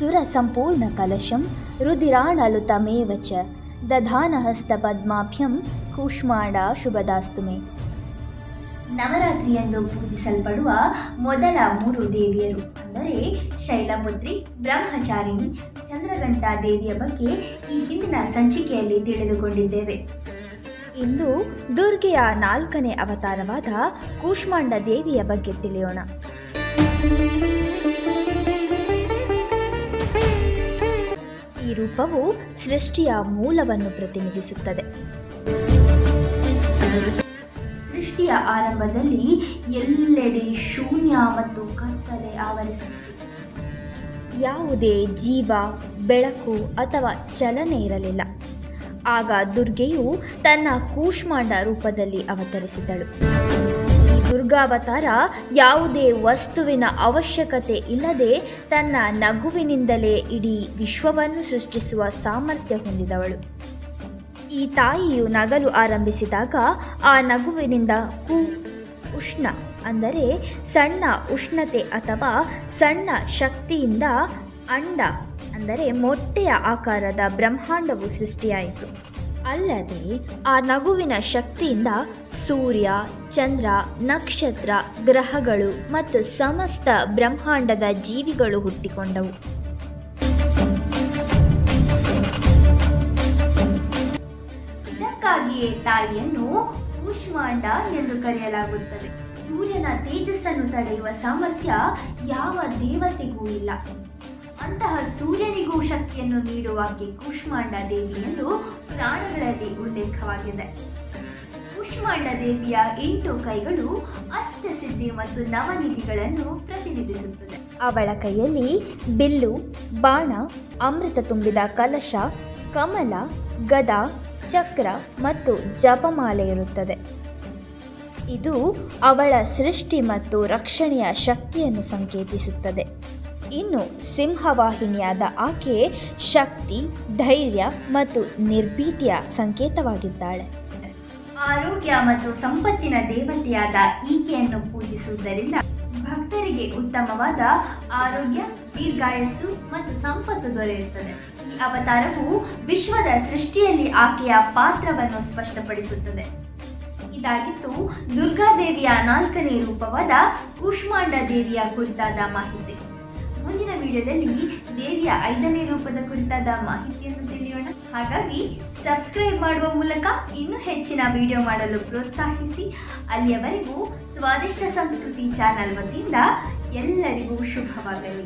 सुरसम्पूर्णकलशं रुदिराणलुतमेव च दधानहस्तपद्माभ्यं ಕೂಷ್ಮಾಂಡ ಶುಭದಾಸ್ತು ಮೇ ನವರಾತ್ರಿಯಂದು ಪೂಜಿಸಲ್ಪಡುವ ಮೊದಲ ಮೂರು ದೇವಿಯರು ಅಂದರೆ ಶೈಲಪುತ್ರಿ ಬ್ರಹ್ಮಚಾರಿಣಿ ಚಂದ್ರಘಂಟಾ ದೇವಿಯ ಬಗ್ಗೆ ಈ ಹಿಂದಿನ ಸಂಚಿಕೆಯಲ್ಲಿ ತಿಳಿದುಕೊಂಡಿದ್ದೇವೆ ಇಂದು ದುರ್ಗೆಯ ನಾಲ್ಕನೇ ಅವತಾರವಾದ ಕೂಷ್ಮಾಂಡ ದೇವಿಯ ಬಗ್ಗೆ ತಿಳಿಯೋಣ ಈ ಸೃಷ್ಟಿಯ ಮೂಲವನ್ನು ಪ್ರತಿನಿಧಿಸುತ್ತದೆ. ಸೃಷ್ಟಿಯ ಆರಂಭದಲ್ಲಿ ಎಲ್ಲೆಡೆ ಶೂನ್ಯ ಮತ್ತು ಕತ್ತಲೆ ಆವರಿಸುತ್ತದೆ. ಯಾವುದೇ ಜೀವ, ಬೆಳಕು ಅಥವಾ ಚಲನೆ ಇರಲಿಲ್ಲ. ಆಗ ದುರ್ಗೆಯು ತನ್ನ ಕೂಷ್ಮಾಂಡ ರೂಪದಲ್ಲಿ ಅವತರಿಸಿದಳು. ದುರ್ಗಾವತಾರ ಯಾವುದೇ ವಸ್ತುವಿನ ಅವಶ್ಯಕತೆ ಇಲ್ಲದೆ ತನ್ನ ನಗುವಿನಿಂದಲೇ ಇಡೀ ವಿಶ್ವವನ್ನು ಸೃಷ್ಟಿಸುವ ಸಾಮರ್ಥ್ಯ ಹೊಂದಿದವಳು. ಈ ತಾಯಿಯು ನಗಲು ಆರಂಭಿಸಿದಾಗ ಆ ನಗುವಿನಿಂದ ಕು ಉಷ್ಣ ಅಂದರೆ ಸಣ್ಣ ಉಷ್ಣತೆ ಅಥವಾ ಸಣ್ಣ ಶಕ್ತಿಯಿಂದ ಅಂಡ ಅಂದರೆ ಮೊಟ್ಟೆಯ ಆಕಾರದ ಬ್ರಹ್ಮಾಂಡವು ಸೃಷ್ಟಿಯಾಯಿತು. ಅಲ್ಲದೆ, ಆ ನಗುವಿನ ಶಕ್ತಿಯಿಂದ ಸೂರ್ಯ, ಚಂದ್ರ, ನಕ್ಷತ್ರ, ಗ್ರಹಗಳು ಮತ್ತು ಸಮಸ್ತ ಬ್ರಹ್ಮಾಂಡದ ಜೀವಿಗಳು ಹುಟ್ಟಿಕೊಂಡವು. ಇದಕ್ಕಾಗಿಯೇ ತಾಯಿಯನ್ನು ಕೂಷ್ಮಾಂಡ ಎಂದು ಕರೆಯಲಾಗುತ್ತದೆ. ಸೂರ್ಯನ ತೇಜಸ್ಸನ್ನು ತಡೆಯುವ ಸಾಮರ್ಥ್ಯ ಯಾವ ದೇವತೆಗೂ ಇಲ್ಲ. ಅಂತಹ ಸೂರ್ಯನಿಗೂ ಶಕ್ತಿಯನ್ನು ನೀಡುವಾಕೆ ಕೂಷ್ಮಾಂಡ ದೇವಿ ಎಂದು ಪುರಾಣಗಳಲ್ಲಿ ಉಲ್ಲೇಖವಾಗಿದೆ. ಕೂಷ್ಮಾಂಡ ದೇವಿಯ ಎಂಟು ಕೈಗಳು ಅಷ್ಟಸಿದ್ಧಿ ಮತ್ತು ನವನಿಧಿಗಳನ್ನು ಪ್ರತಿನಿಧಿಸುತ್ತದೆ. ಅವಳ ಕೈಯಲ್ಲಿ ಬಿಲ್ಲು, ಬಾಣ, ಅಮೃತ ತುಂಬಿದ ಕಲಶ, ಕಮಲ, ಗದ, ಚಕ್ರ ಮತ್ತು ಜಪಮಾಲೆ ಇರುತ್ತದೆ. ಇದು ಅವಳ ಸೃಷ್ಟಿ ಮತ್ತು ರಕ್ಷಣೆಯ ಶಕ್ತಿಯನ್ನು ಸಂಕೇತಿಸುತ್ತದೆ. ಇನ್ನು ಸಿಂಹವಾಹಿನಿಯಾದ ಆಕೆ ಶಕ್ತಿ, ಧೈರ್ಯ ಮತ್ತು ನಿರ್ಭೀತಿಯ ಸಂಕೇತವಾಗಿದ್ದಾಳೆ. ಆರೋಗ್ಯ ಮತ್ತು ಸಂಪತ್ತಿನ ದೇವತೆಯಾದ ಈಕೆಯನ್ನು ಪೂಜಿಸುವುದರಿಂದ ಭಕ್ತರಿಗೆ ಉತ್ತಮವಾದ ಆರೋಗ್ಯ, ದೀರ್ಘಾಯಸ್ಸು ಮತ್ತು ಸಂಪತ್ತು ದೊರೆಯುತ್ತದೆ. ಈ ಅವತಾರವು ವಿಶ್ವದ ಸೃಷ್ಟಿಯಲ್ಲಿ ಆಕೆಯ ಪಾತ್ರವನ್ನು ಸ್ಪಷ್ಟಪಡಿಸುತ್ತದೆ. ಇದಾಗಿತ್ತು ದುರ್ಗಾದೇವಿಯ ನಾಲ್ಕನೇ ರೂಪವಾದ ಕೂಷ್ಮಾಂಡ ದೇವಿಯ ಕುರಿತಾದ ಮಾಹಿತಿ. ವಿಡಿಯೋದಲ್ಲಿ ದೇವಿಯ ಐದನೇ ರೂಪದ ಕುರಿತಾದ ಮಾಹಿತಿಯನ್ನು ತಿಳಿಯೋಣ. ಹಾಗಾಗಿ ಸಬ್ಸ್ಕ್ರೈಬ್ ಮಾಡುವ ಮೂಲಕ ಇನ್ನೂ ಹೆಚ್ಚಿನ ವಿಡಿಯೋ ಮಾಡಲು ಪ್ರೋತ್ಸಾಹಿಸಿ. ಅಲ್ಲಿಯವರೆಗೂ ಸ್ವಾದಿಷ್ಟ ಸಂಸ್ಕೃತಿ ಚಾನಲ್ ವತಿಯಿಂದ ಎಲ್ಲರಿಗೂ ಶುಭವಾಗಲಿ.